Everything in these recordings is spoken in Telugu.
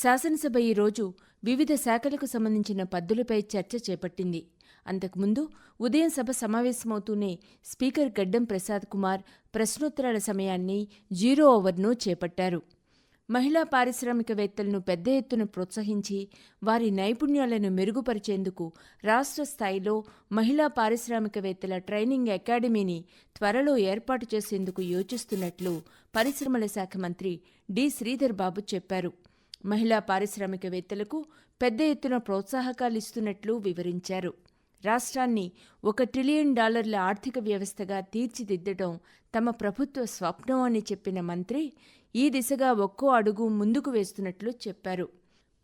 శాసనసభ ఈరోజు వివిధ శాఖలకు సంబంధించిన పద్దులపై చర్చ చేపట్టింది. అంతకుముందు ఉదయం సభ సమావేశమవుతూనే స్పీకర్ గడ్డం ప్రసాద్ కుమార్ ప్రశ్నోత్తరాల సమయాన్ని జీరో ఓవర్ను చేపట్టారు. మహిళా పారిశ్రామికవేత్తలను పెద్ద ఎత్తున ప్రోత్సహించి వారి నైపుణ్యాలను మెరుగుపరిచేందుకు రాష్ట్ర స్థాయిలో మహిళా పారిశ్రామికవేత్తల ట్రైనింగ్ అకాడమీని త్వరలో ఏర్పాటు చేసేందుకు యోచిస్తున్నట్లు పరిశ్రమల శాఖ మంత్రి డి. శ్రీధర్ బాబు చెప్పారు. మహిళా పారిశ్రామికవేత్తలకు పెద్ద ఎత్తున ప్రోత్సాహకాలు ఇస్తున్నట్లు వివరించారు. రాష్ట్రాన్ని ఒక ట్రిలియన్ డాలర్ల ఆర్థిక వ్యవస్థగా తీర్చిదిద్దడం తమ ప్రభుత్వ స్వప్నం అని చెప్పిన మంత్రి ఈ దిశగా ఒక్కో అడుగు ముందుకు వేస్తున్నట్లు చెప్పారు.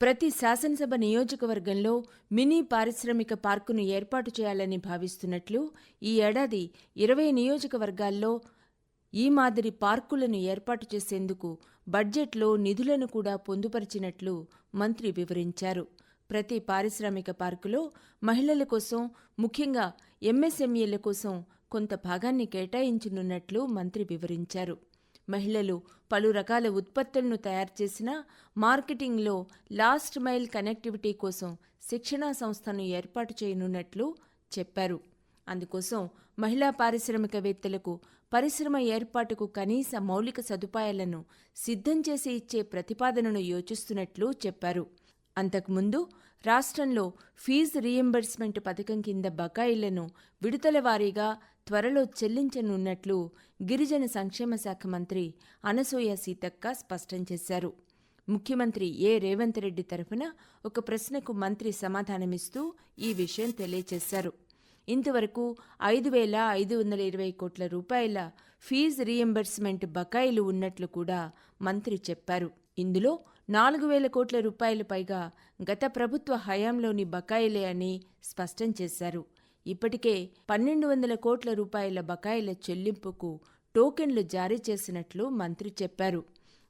ప్రతి శాసనసభ నియోజకవర్గంలో మినీ పారిశ్రామిక పార్కును ఏర్పాటు చేయాలని భావిస్తున్నట్లు ఈ ఏడాది ఇరవై నియోజకవర్గాల్లో ఈ మాదిరి పార్కులను ఏర్పాటు చేసేందుకు బడ్జెట్లో నిధులను కూడా పొందుపరిచినట్లు మంత్రి వివరించారు. ప్రతి పారిశ్రామిక పార్కులో మహిళల కోసం ముఖ్యంగా ఎంఎస్ఎంఈల కోసం కొంత భాగాన్ని కేటాయించనున్నట్లు మంత్రి వివరించారు. మహిళలు పలు రకాల ఉత్పత్తులను తయారు చేసిన మార్కెటింగ్లో లాస్ట్ మైల్ కనెక్టివిటీ కోసం శిక్షణా సంస్థను ఏర్పాటు చేయనున్నట్లు చెప్పారు. అందుకోసం మహిళా పారిశ్రామికవేత్తలకు పరిశ్రమ ఏర్పాటుకు కనీస మౌలిక సదుపాయాలను సిద్ధం చేసి ఇచ్చే ప్రతిపాదనను యోచిస్తున్నట్లు చెప్పారు. అంతకుముందు రాష్ట్రంలో ఫీజు రీయింబర్స్మెంట్ పథకం కింద బకాయిలను విడుదల వారీగా త్వరలో చెల్లించనున్నట్లు గిరిజన సంక్షేమ శాఖ మంత్రి అనసూయ సీతక్క స్పష్టం చేశారు. ముఖ్యమంత్రి ఏ రేవంత్ రెడ్డి తరఫున ఒక ప్రశ్నకు మంత్రి సమాధానమిస్తూ ఈ విషయం తెలియజేశారు ఇంతవరకు ఐదు వేల ఐదు వందల ఇరవై కోట్ల రూపాయల ఫీజు రీఎంబర్స్మెంట్ బకాయిలు ఉన్నట్లు కూడా మంత్రి చెప్పారు. ఇందులో నాలుగు వేల కోట్ల రూపాయల పైగా గత ప్రభుత్వ హయాంలోని బకాయిలే అని స్పష్టం చేశారు. ఇప్పటికే పన్నెండు వందల కోట్ల రూపాయల బకాయిల చెల్లింపుకు టోకెన్లు జారీ చేసినట్లు మంత్రి చెప్పారు.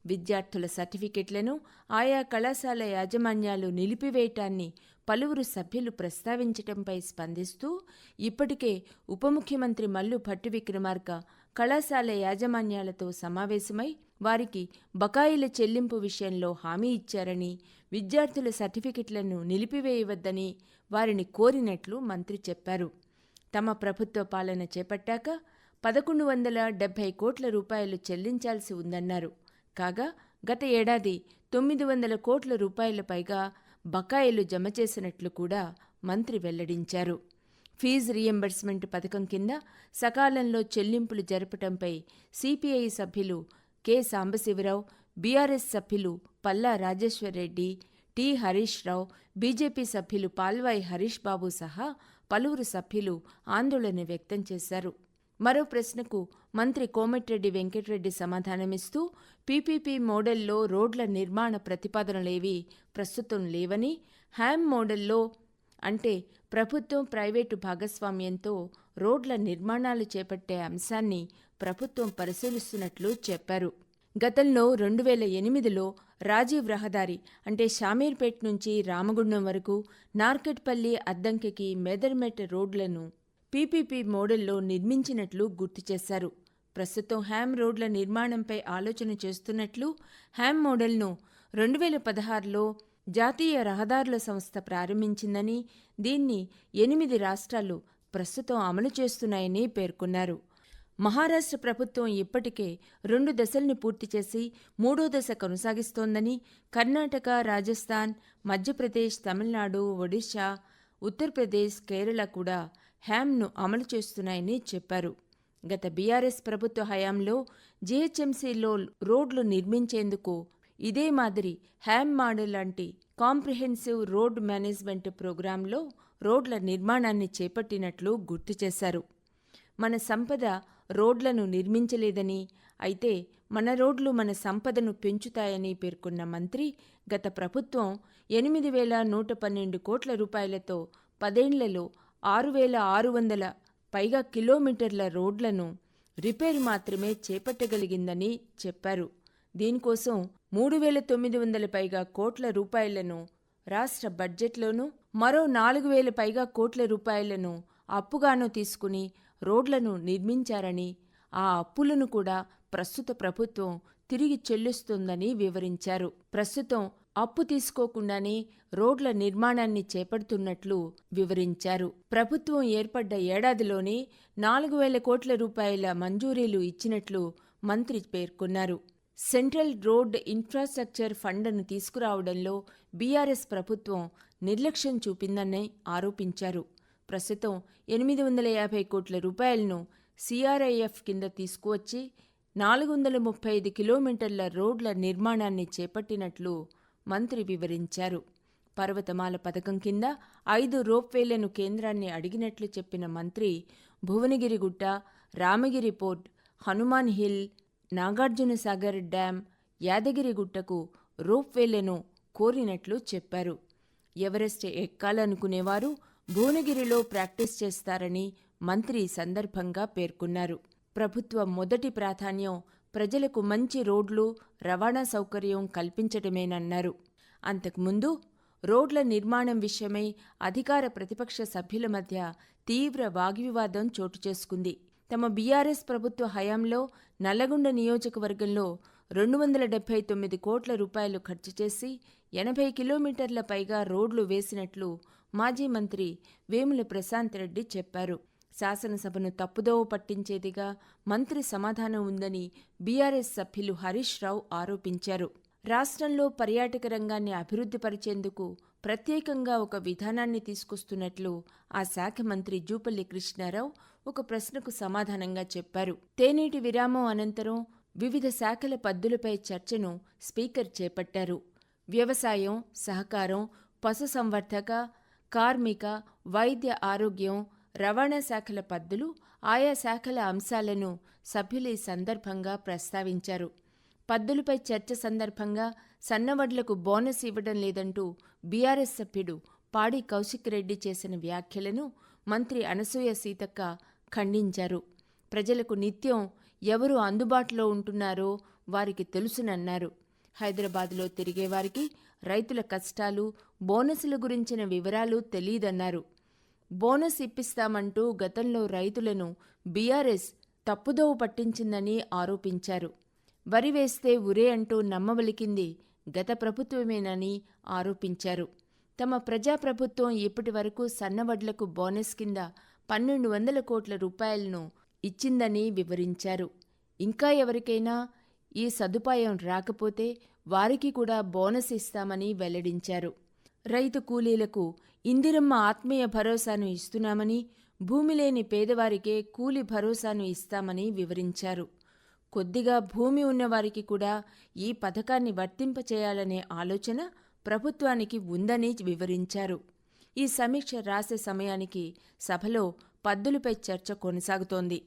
విద్యార్థుల సర్టిఫికెట్లను ఆయా కళాశాల యాజమాన్యాలు నిలిపివేయటాన్ని పలువురు సభ్యులు ప్రస్తావించటంపై స్పందిస్తూ ఇప్పటికే ఉప ముఖ్యమంత్రి మల్లు పట్టు విక్రమార్క కళాశాల యాజమాన్యాలతో సమావేశమై వారికి బకాయిల చెల్లింపు విషయంలో హామీ ఇచ్చారని విద్యార్థుల సర్టిఫికెట్లను నిలిపివేయవద్దని వారిని కోరినట్లు మంత్రి చెప్పారు. తమ ప్రభుత్వ పాలన చేపట్టాక పదకొండు వందల డెబ్బై కోట్ల రూపాయలు చెల్లించాల్సి ఉందన్నారు. కాగా గత ఏడాది తొమ్మిది వందల కోట్ల రూపాయల పైగా బకాయిలు జమ చేసినట్లు కూడా మంత్రి వెల్లడించారు. ఫీజు రీయింబర్స్మెంట్ పథకం కింద సకాలంలో చెల్లింపులు జరపటంపై సిపిఐ సభ్యులు కె. సాంబశివరావు బీఆర్ఎస్ సభ్యులు పల్లా రాజేశ్వర్రెడ్డి టి. హరీష్ రావు బీజేపీ సభ్యులు పాల్వాయి హరీష్ బాబు సహా పలువురు సభ్యులు ఆందోళన వ్యక్తం చేశారు. మరో ప్రశ్నకు మంత్రి కోమటిరెడ్డి వెంకటరెడ్డి సమాధానమిస్తూ పీపీపీ మోడల్లో రోడ్ల నిర్మాణ ప్రతిపాదనలేవీ ప్రస్తుతం లేవని హ్యామ్ మోడల్లో అంటే ప్రభుత్వం ప్రైవేటు భాగస్వామ్యంతో రోడ్ల నిర్మాణాలు చేపట్టే అంశాన్ని ప్రభుత్వం పరిశీలిస్తున్నట్లు చెప్పారు. గతంలో రెండు వేల ఎనిమిదిలో రాజీవ్ రహదారి అంటే షామీర్పేట్ నుంచి రామగుండం వరకు నార్కెట్పల్లి అద్దంకికి మెదర్మెట్ రోడ్లను పీపీపీ మోడల్లో నిర్మించినట్లు గుర్తు చేశారు. ప్రస్తుతం హ్యామ్ రోడ్ల నిర్మాణంపై ఆలోచన చేస్తున్నట్లు హ్యామ్ మోడల్ను రెండు వేల పదహారులో జాతీయ రహదారుల సంస్థ ప్రారంభించిందని దీన్ని ఎనిమిది రాష్ట్రాలు ప్రస్తుతం అమలు చేస్తున్నాయని పేర్కొన్నారు. మహారాష్ట్ర ప్రభుత్వం ఇప్పటికే రెండు దశల్ని పూర్తి చేసి మూడో దశ కొనసాగిస్తోందని కర్ణాటక రాజస్థాన్ మధ్యప్రదేశ్ తమిళనాడు ఒడిశా ఉత్తరప్రదేశ్ కేరళ కూడా హ్యామ్ను అమలు చేస్తున్నాయని చెప్పారు. గత బీఆర్ఎస్ ప్రభుత్వ హయాంలో జీహెచ్ఎంసీలో రోడ్లు నిర్మించేందుకు ఇదే మాదిరి హ్యామ్ మోడల్ లాంటి కాంప్రిహెన్సివ్ రోడ్ మేనేజ్మెంట్ ప్రోగ్రాంలో రోడ్ల నిర్మాణాన్ని చేపట్టినట్లు గుర్తు చేశారు. మన సంపద రోడ్లను నిర్మించలేదని అయితే మన రోడ్లు మన సంపదను పెంచుతాయని పేర్కొన్న మంత్రి గత ప్రభుత్వం ఎనిమిది వేల నూట పన్నెండు కోట్ల రూపాయలతో పదేండ్లలో ఆరు వేల ఆరు వందల పైగా కిలోమీటర్ల రోడ్లను రిపేర్ మాత్రమే చేపట్టగలిగిందని చెప్పారు. దీనికోసం మూడు వేల తొమ్మిది వందల పైగా కోట్ల రూపాయలను రాష్ట్ర బడ్జెట్లోనూ మరో నాలుగు వేల పైగా కోట్ల రూపాయలను అప్పుగాను తీసుకుని రోడ్లను నిర్మించారని ఆ అప్పులను కూడా ప్రస్తుత ప్రభుత్వం తిరిగి చెల్లిస్తుందని వివరించారు. ప్రస్తుతం అప్పు తీసుకోకుండానే రోడ్ల నిర్మాణాన్ని చేపడుతున్నట్లు వివరించారు. ప్రభుత్వం ఏర్పడ్డ ఏడాదిలోనే నాలుగు వేల కోట్ల రూపాయల మంజూరీలు ఇచ్చినట్లు మంత్రి పేర్కొన్నారు. సెంట్రల్ రోడ్ ఇన్ఫ్రాస్ట్రక్చర్ ఫండ్ను తీసుకురావడంలో బీఆర్ఎస్ ప్రభుత్వం నిర్లక్ష్యం చూపిందని ఆరోపించారు. ప్రస్తుతం ఎనిమిది వందల యాభై కోట్ల రూపాయలను సిఆర్ఐఎఫ్ కింద తీసుకువచ్చి నాలుగు వందల ముప్పై ఐదు కిలోమీటర్ల రోడ్ల నిర్మాణాన్ని చేపట్టినట్లు మంత్రి వివరించారు. పర్వతమాల పథకం కింద ఐదు రోప్వేలను కేంద్రాన్ని అడిగినట్లు చెప్పిన మంత్రి Bhuvanagirigutta Ramagiri fort Hanuman hill Nagarjunasagar dam యాదగిరిగుట్టకు రోప్వేలను కోరినట్లు చెప్పారు. ఎవరెస్ట్ ఎక్కాలనుకునేవారు భువనగిరిలో ప్రాక్టీస్ చేస్తారని మంత్రి సందర్భంగా పేర్కొన్నారు. ప్రభుత్వ మొదటి ప్రాధాన్యం ప్రజలకు మంచి రోడ్లు రవాణా సౌకర్యం కల్పించడమేనన్నారు అంతకుముందు రోడ్ల నిర్మాణం విషయమై అధికార ప్రతిపక్ష సభ్యుల మధ్య తీవ్ర వాగ్వివాదం చోటు చేసుకుంది. తమ బీఆర్ఎస్ ప్రభుత్వ హయాంలో నల్లగొండ నియోజకవర్గంలో రెండు వందల డెబ్బై తొమ్మిది కోట్ల రూపాయలు ఖర్చు చేసి ఎనభై కిలోమీటర్ల పైగా రోడ్లు వేసినట్లు మాజీ మంత్రి వేముల ప్రశాంత్ రెడ్డి చెప్పారు. శాసనసభను తప్పుదోవ పట్టించేదిగా మంత్రి సమాధానం ఉందని బీఆర్ఎస్ సభ్యులు హరీష్ రావు ఆరోపించారు. రాష్ట్రంలో పర్యాటక రంగాన్ని అభివృద్ధిపరిచేందుకు ప్రత్యేకంగా ఒక విధానాన్ని తీసుకొస్తున్నట్లు ఆ శాఖ మంత్రి జూపల్లి కృష్ణారావు ఒక ప్రశ్నకు సమాధానంగా చెప్పారు. తేనేటి విరామం అనంతరం వివిధ శాఖల పద్దులపై చర్చను స్పీకర్ చేపట్టారు. వ్యవసాయం సహకారం పశుసంవర్ధక కార్మిక వైద్య ఆరోగ్యం రవాణా శాఖల పద్దులు ఆయా శాఖల అంశాలను సభ్యులు ఈ సందర్భంగా ప్రస్తావించారు. పద్దులపై చర్చ సందర్భంగా సన్నవడ్లకు బోనస్ ఇవ్వడం లేదంటూ బీఆర్ఎస్ సభ్యుడు పాడి కౌశిక్ రెడ్డి చేసిన వ్యాఖ్యలను మంత్రి అనసూయ సీతక్క ఖండించారు. ప్రజలకు నిత్యం ఎవరు అందుబాటులో ఉంటున్నారో వారికి తెలుసునన్నారు హైదరాబాద్లో తిరిగేవారికి రైతుల కష్టాలు బోనసుల గురించిన వివరాలు తెలియదన్నారు. బోనస్ ఇప్పిస్తామంటూ గతంలో రైతులను బీఆర్ఎస్ తప్పుదోవ పట్టించిందని ఆరోపించారు. వరి వేస్తే ఉరే అంటూ నమ్మవలికింది గత ప్రభుత్వమేనని ఆరోపించారు. తమ ప్రజాప్రభుత్వం ఇప్పటి వరకు సన్నవడ్లకు బోనస్ కింద పన్నెండు వందల కోట్ల రూపాయలను ఇచ్చిందని వివరించారు. ఇంకా ఎవరికైనా ఈ సదుపాయం రాకపోతే వారికి కూడా బోనస్ ఇస్తామని వెల్లడించారు. రైతు కూలీలకు ఇందిరమ్మ ఆత్మీయ భరోసాను ఇస్తున్నామని భూమి లేని పేదవారికే కూలి భరోసాను ఇస్తామని వివరించారు. కొద్దిగా భూమి ఉన్నవారికి కూడా ఈ పథకాన్ని వర్తింపచేయాలనే ఆలోచన ప్రభుత్వానికి ఉందని వివరించారు. ఈ సమీక్ష రాసే సమయానికి సభలో పద్దులపై చర్చ కొనసాగుతోంది.